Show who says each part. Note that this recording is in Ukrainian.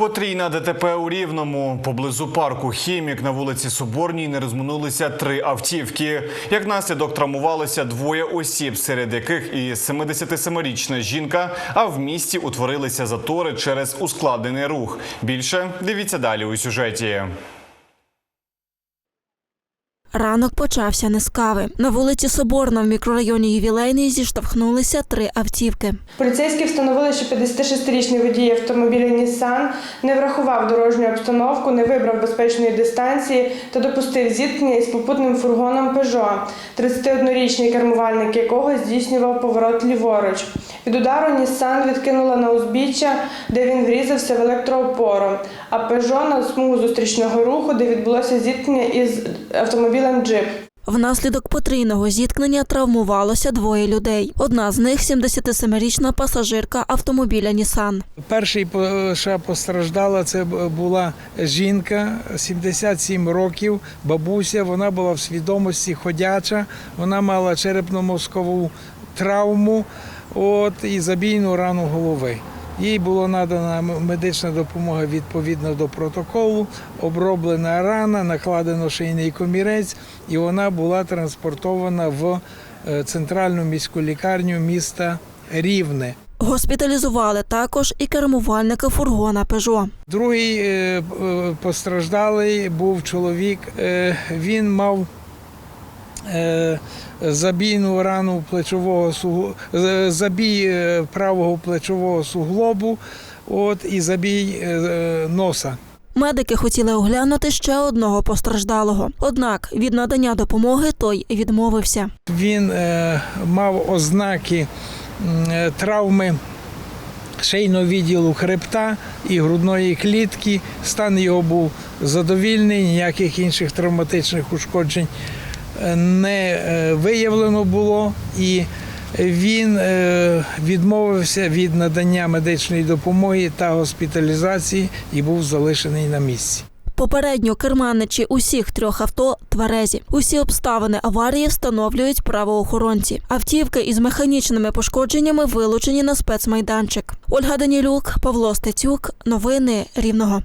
Speaker 1: Потрійна ДТП у Рівному. Поблизу парку Хімік на вулиці Соборній не розминулися три автівки. Як наслідок травмувалися двоє осіб, серед яких і 77-річна жінка. А в місті утворилися затори через ускладений рух. Більше дивіться далі у сюжеті.
Speaker 2: Ранок почався не з кави. На вулиці Соборна в мікрорайоні Ювілейний зіштовхнулися три автівки.
Speaker 3: Поліцейські встановили, що 56-річний водій автомобіля Нісан не врахував дорожню обстановку, не вибрав безпечної дистанції та допустив зіткнення із попутним фургоном Peugeot, 31-річний кермувальник якого здійснював поворот ліворуч. Від удару Нісан відкинула на узбіччя, де він врізався в електроопору, а Peugeot на смугу зустрічного руху, де відбулося зіткнення із автомобілем Джип.
Speaker 2: Внаслідок потрійного зіткнення травмувалося двоє людей. Одна з них 77-річна пасажирка автомобіля Нісан.
Speaker 4: Перший по- що постраждала це була жінка 77 років, бабуся. Вона була в свідомості ходяча, вона мала черепно-мозкову травму от, і забійну рану голови. Їй була надана медична допомога відповідно до протоколу, оброблена рана, накладено шийний комірець, і вона була транспортована в е, центральну міську лікарню міста Рівне.
Speaker 2: Госпіталізували також і кермувальника фургона Пежо.
Speaker 4: Другий е, е, постраждалий був чоловік. Він мав забійну рану плечового е, забій е, правого плечового суглобу, от і забій е, е, носа.
Speaker 2: Медики хотіли оглянути ще одного постраждалого. Однак від надання допомоги той відмовився.
Speaker 4: Він е, мав ознаки е, травми шийного відділу хребта і грудної клітки. Стан його був задовільний, ніяких інших травматичних ушкоджень е, не е, виявлено було. І він е, відмовився від надання медичної допомоги та госпіталізації і був залишений на місці.
Speaker 2: Попередньо керманичі усіх трьох авто тверезі. Усі обставини аварії встановлюють правоохоронці. Автівки із механічними пошкодженнями вилучені на спецмайданчик. Ольга Данілюк, Павло Стецюк. Новини Рівного.